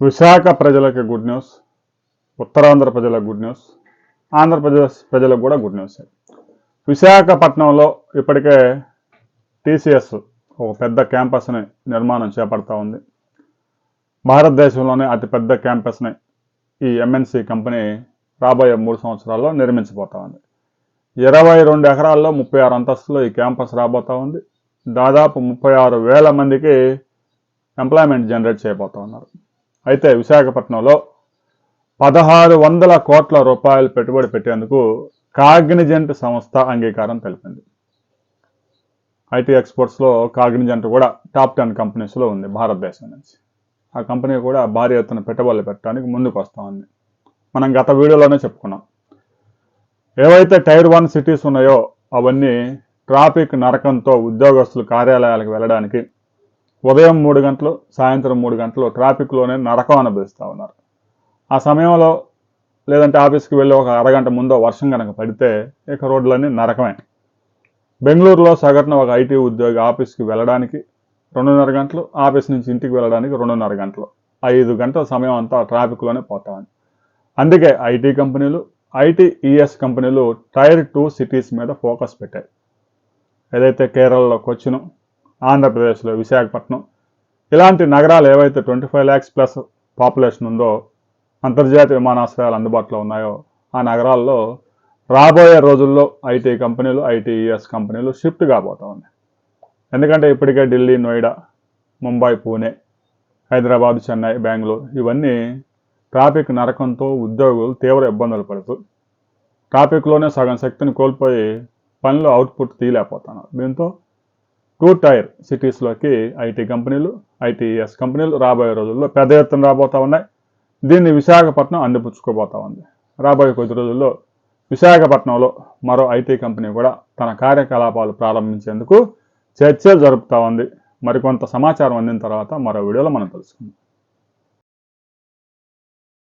విశాఖ ప్రజలకి good news Uttarandhra ప్రజలకు good news Andhra Pradesh ప్రజలకు కూడా గుడ్ న్యూస్. విశాఖపట్నంలో ఇప్పటికే టీసీఎస్ ఒక పెద్ద క్యాంపస్ని నిర్మాణం చేపడతా ఉంది. భారతదేశంలోనే అతిపెద్ద క్యాంపస్ని ఈ ఎంఎన్సి కంపెనీ రాబోయే మూడు సంవత్సరాల్లో నిర్మించబోతా ఉంది. ఇరవై రెండు ఎకరాల్లో ముప్పై ఆరు అంతస్తులో ఈ క్యాంపస్ రాబోతా ఉంది. దాదాపు ముప్పై ఆరు వేల మందికి ఎంప్లాయ్మెంట్ జనరేట్ చేయబోతా ఉన్నారు. అయితే విశాఖపట్నంలో పదహారు వందల కోట్ల రూపాయలు పెట్టుబడి పెట్టేందుకు కాగ్నిజెంట్ సంస్థ అంగీకారం తెలిపింది. ఐటీ ఎక్స్పోర్ట్స్లో కాగ్నిజెంట్ కూడా టాప్ టెన్ కంపెనీస్లో ఉంది భారతదేశం నుంచి. ఆ కంపెనీ కూడా భారీ ఎత్తున పెట్టుబడులు పెట్టడానికి ముందుకు వస్తూ ఉంది. మనం గత వీడియోలోనే చెప్పుకున్నాం. ఏవైతే టైర్ వన్ సిటీస్ ఉన్నాయో అవన్నీ ట్రాఫిక్ నరకంతో ఉద్యోగస్తులు కార్యాలయాలకు వెళ్ళడానికి ఉదయం మూడు గంటలు సాయంత్రం మూడు గంటలు ట్రాఫిక్లోనే నరకం అనుభవిస్తూ ఉన్నారు. ఆ సమయంలో లేదంటే ఆఫీస్కి వెళ్ళి ఒక అరగంట ముందో వర్షం కనుక పడితే ఇక రోడ్లన్నీ నరకమే. బెంగళూరులో సగటున ఒక ఐటీ ఉద్యోగి ఆఫీస్కి వెళ్ళడానికి రెండున్నర గంటలు ఆఫీస్ నుంచి ఇంటికి వెళ్ళడానికి రెండున్నర గంటలు ఐదు గంటల సమయం అంతా ట్రాఫిక్లోనే పోతా ఉంది. అందుకే ఐటీ కంపెనీలు ఐటీ ఈఎస్ కంపెనీలు టైర్ టూ సిటీస్ మీద ఫోకస్ పెట్టాయి. ఏదైతే కేరళలో కొచ్చిన్ ఆంధ్రప్రదేశ్లో విశాఖపట్నం. ఇలాంటి నగరాలు ఏవైతే twenty five lakhs plus population ఉందో అంతర్జాతీయ విమానాశ్రయాలు అందుబాటులో ఉన్నాయో ఆ నగరాల్లో రాబోయే రోజుల్లో ఐటీ కంపెనీలు ఐటీఈఎస్ కంపెనీలు షిఫ్ట్ కాబోతా ఉన్నాయి. ఎందుకంటే ఇప్పటికే ఢిల్లీ నోయిడా ముంబై పూణే హైదరాబాద్ చెన్నై బెంగళూరు ఇవన్నీ ట్రాఫిక్ నరకంతో ఉద్యోగులు తీవ్ర ఇబ్బందులు పడుతూ ట్రాఫిక్లోనే సగం శక్తిని కోల్పోయి పనిలో అవుట్పుట్ తీయలేకపోతున్నారు. దీంతో టూ టైర్ సిటీస్లోకి ఐటీ కంపెనీలు ఐటీఎస్ కంపెనీలు రాబోయే రోజుల్లో పెద్ద ఎత్తున రాబోతా ఉన్నాయి. దీన్ని విశాఖపట్నం అందిపుచ్చుకోబోతా ఉంది. రాబోయే కొద్ది రోజుల్లో విశాఖపట్నంలో మరో ఐటీ కంపెనీ కూడా తన కార్యకలాపాలు ప్రారంభించేందుకు చర్చలు జరుపుతా ఉంది. మరికొంత సమాచారం అందిన తర్వాత మరో వీడియోలో మనం తెలుసుకుందాం